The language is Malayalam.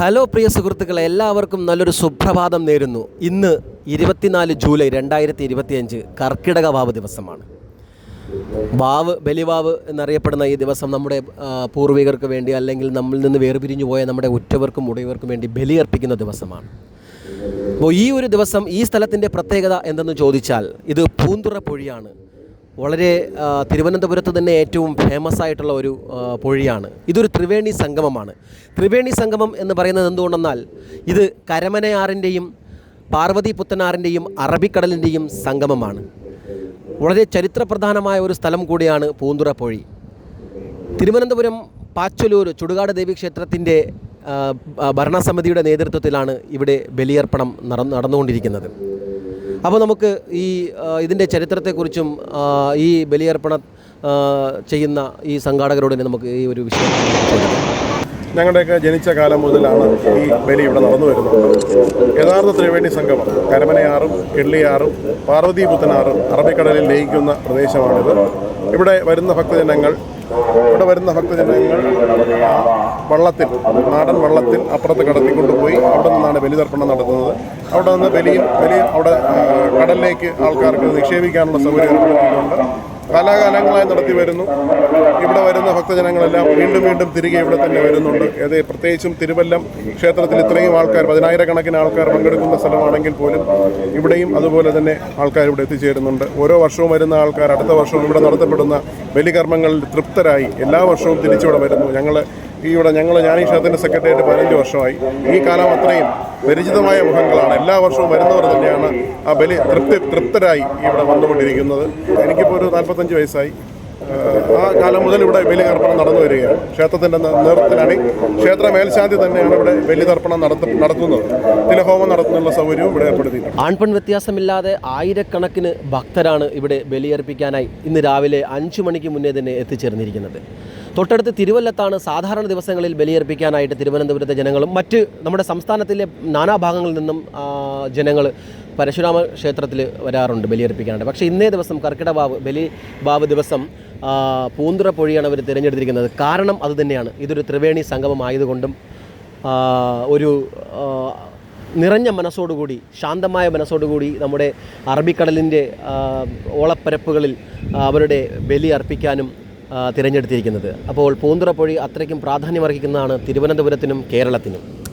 ഹലോ പ്രിയ സുഹൃത്തുക്കളെ എല്ലാവർക്കും നല്ലൊരു സുപ്രഭാതം നേരുന്നു. ഇന്ന് ഇരുപത്തിനാല് ജൂലൈ രണ്ടായിരത്തി ഇരുപത്തിയഞ്ച് കർക്കിടക വാവ് ദിവസമാണ്. വാവ് ബലിവാവ് എന്നറിയപ്പെടുന്ന ഈ ദിവസം നമ്മുടെ പൂർവികർക്ക് വേണ്ടി അല്ലെങ്കിൽ നമ്മിൽ നിന്ന് വേർപിരിഞ്ഞു പോയ നമ്മുടെ ഉറ്റവർക്കും ഉടയവർക്കും വേണ്ടി ബലിയർപ്പിക്കുന്ന ദിവസമാണ്. അപ്പോൾ ഈ ഒരു ദിവസം ഈ സ്ഥലത്തിന്റെ പ്രത്യേകത എന്തെന്ന് ചോദിച്ചാൽ ഇത് പൂന്തുറ പൊഴിയാണ്. വളരെ തിരുവനന്തപുരത്ത് തന്നെ ഏറ്റവും ഫേമസ് ആയിട്ടുള്ള ഒരു പൊഴിയാണ്. ഇതൊരു ത്രിവേണി സംഗമമാണ്. ത്രിവേണി സംഗമം എന്ന് പറയുന്നത് എന്തുകൊണ്ടെന്നാൽ ഇത് കരമനയാറിന്റെയും പാർവതി പുത്തനാറിന്റെയും അറബിക്കടലിന്റെയും സംഗമമാണ്. വളരെ ചരിത്രപ്രധാനമായ ഒരു സ്ഥലം കൂടിയാണ് പൂന്തുറ പൊഴി. തിരുവനന്തപുരം പാച്ചലൂർ ചുടുകാട് ദേവി ക്ഷേത്രത്തിന്റെ ഭരണസമിതിയുടെ നേതൃത്വത്തിലാണ് ഇവിടെ ബലിയർപ്പണം നട നടന്നുകൊണ്ടിരിക്കുന്നത്. അപ്പോൾ നമുക്ക് ഈ ഇതിന്റെ ചരിത്രത്തെക്കുറിച്ചും ഈ ബലിയർപ്പണം ചെയ്യുന്ന ഈ സംഘാടകരോട് തന്നെ നമുക്ക് ഈ ഒരു വിഷയം ഞങ്ങളുടെയൊക്കെ ജനിച്ച കാലം മുതലാണ് ഈ ബലി ഇവിടെ നടന്നു വരുന്നത്. യഥാർത്ഥ ത്രിവേണി സംഗമം കരമനയാറും കിള്ളിയാറും പാർവതീപുത്തനാറും അറബിക്കടലിൽ ലയിക്കുന്ന പ്രദേശമാണിത്. ഇവിടെ വരുന്ന ഭക്തജനങ്ങൾ ഇവിടെ വരുന്ന ഭക്തജനങ്ങൾ വള്ളത്തിൽ നാടൻ വള്ളത്തിൽ അപ്പുറത്ത് കടത്തിക്കൊണ്ടുപോയി അവിടെ നിന്നാണ് ബലിതർപ്പണം നടത്തുന്നത്. അവിടെ നിന്ന് ബലിയും ബലി അവിടെ കടലിലേക്ക് ആൾക്കാർക്ക് നിക്ഷേപിക്കാനുള്ള സൗകര്യം ഏർപ്പെടുത്തിയിട്ടുണ്ട്. കാലാകാലങ്ങളായി നടത്തി വരുന്നു. ഇവിടെ വരുന്ന ഭക്തജനങ്ങളെല്ലാം വീണ്ടും വീണ്ടും തിരികെ ഇവിടെ തന്നെ വരുന്നുണ്ട്. ഏത് പ്രത്യേകിച്ചും തിരുവല്ലം ക്ഷേത്രത്തിൽ ഇത്രയും ആൾക്കാർ പതിനായിരക്കണക്കിന് ആൾക്കാർ പങ്കെടുക്കുന്ന സ്ഥലമാണെങ്കിൽ പോലും ഇവിടെയും അതുപോലെ തന്നെ ആൾക്കാർ ഇവിടെ എത്തിച്ചേരുന്നുണ്ട്. ഓരോ വർഷവും വരുന്ന ആൾക്കാർ അടുത്ത വർഷവും ഇവിടെ നടത്തപ്പെടുന്ന ബലികർമ്മങ്ങളിൽ തൃപ്തരായി. എല്ലാ വർഷവും തിരിച്ചിവിടെ വരുന്നു. ഞങ്ങൾ ഈ ഇവിടെ ഞങ്ങൾ ഞാനീ ക്ഷേത്രത്തിന്റെ സെക്രട്ടേറിയറ്റ് പതിനഞ്ച് വർഷമായി. ഈ കാലം അത്രയും പരിചിതമായ മുഖങ്ങളാണ്. എല്ലാ വർഷവും വരുന്നവർ തന്നെയാണ് ആ ബലി തൃപ്തി തൃപ്തരായി ഇവിടെ വന്നുകൊണ്ടിരിക്കുന്നത്. എനിക്കിപ്പോൾ ഒരു നാൽപ്പത്തഞ്ച് വയസ്സായി. ആ കാലം മുതൽ ഇവിടെ ബലിതർപ്പണം നടന്നു വരികയാണ്. ക്ഷേത്രത്തിന്റെ നേതൃത്വത്തിലാണ് ക്ഷേത്ര മേൽശാന്തി തന്നെയാണ് ഇവിടെ ബലിതർപ്പണം നടത്ത നടത്തുന്നത്. തിലഹോമം നടത്തുന്നുള്ള സൗകര്യവും ഇവിടെ ഏർപ്പെടുത്തിയിട്ടുണ്ട്. ആൺപെൺ വ്യത്യാസമില്ലാതെ ആയിരക്കണക്കിന് ഭക്തരാണ് ഇവിടെ ബലിയർപ്പിക്കാനായി ഇന്ന് രാവിലെ അഞ്ചു മണിക്ക് മുന്നേ തന്നെ എത്തിച്ചേർന്നിരിക്കുന്നത്. തൊട്ടടുത്ത് തിരുവല്ലത്താണ് സാധാരണ ദിവസങ്ങളിൽ ബലിയർപ്പിക്കാനായിട്ട് തിരുവനന്തപുരത്തെ ജനങ്ങളും മറ്റ് നമ്മുടെ സംസ്ഥാനത്തിലെ നാനാഭാഗങ്ങളിൽ നിന്നും ജനങ്ങൾ പരശുരാമ ക്ഷേത്രത്തിൽ വരാറുണ്ട് ബലിയർപ്പിക്കാനായിട്ട്. പക്ഷേ ഇന്നേ ദിവസം കർക്കിടക വാവ് ബലി വാവ് ദിവസം പൂന്തുറ പൊഴിയാണ് അവർ തിരഞ്ഞെടുത്തിരിക്കുന്നത്. കാരണം അതുതന്നെയാണ് ഇതൊരു ത്രിവേണി സംഗമമായതുകൊണ്ടും ഒരു നിറഞ്ഞ മനസ്സോടുകൂടി ശാന്തമായ മനസ്സോടുകൂടി നമ്മുടെ അറബിക്കടലിന്റെ ഓളപ്പരപ്പുകളിൽ അവരുടെ ബലി അർപ്പിക്കാനും തിരഞ്ഞെടുത്തിരിക്കുന്നത്. അപ്പോൾ പൂന്തുറപ്പൊഴി അത്രയ്ക്കും പ്രാധാന്യമർഹിക്കുന്നതാണ് തിരുവനന്തപുരത്തിനും കേരളത്തിനും.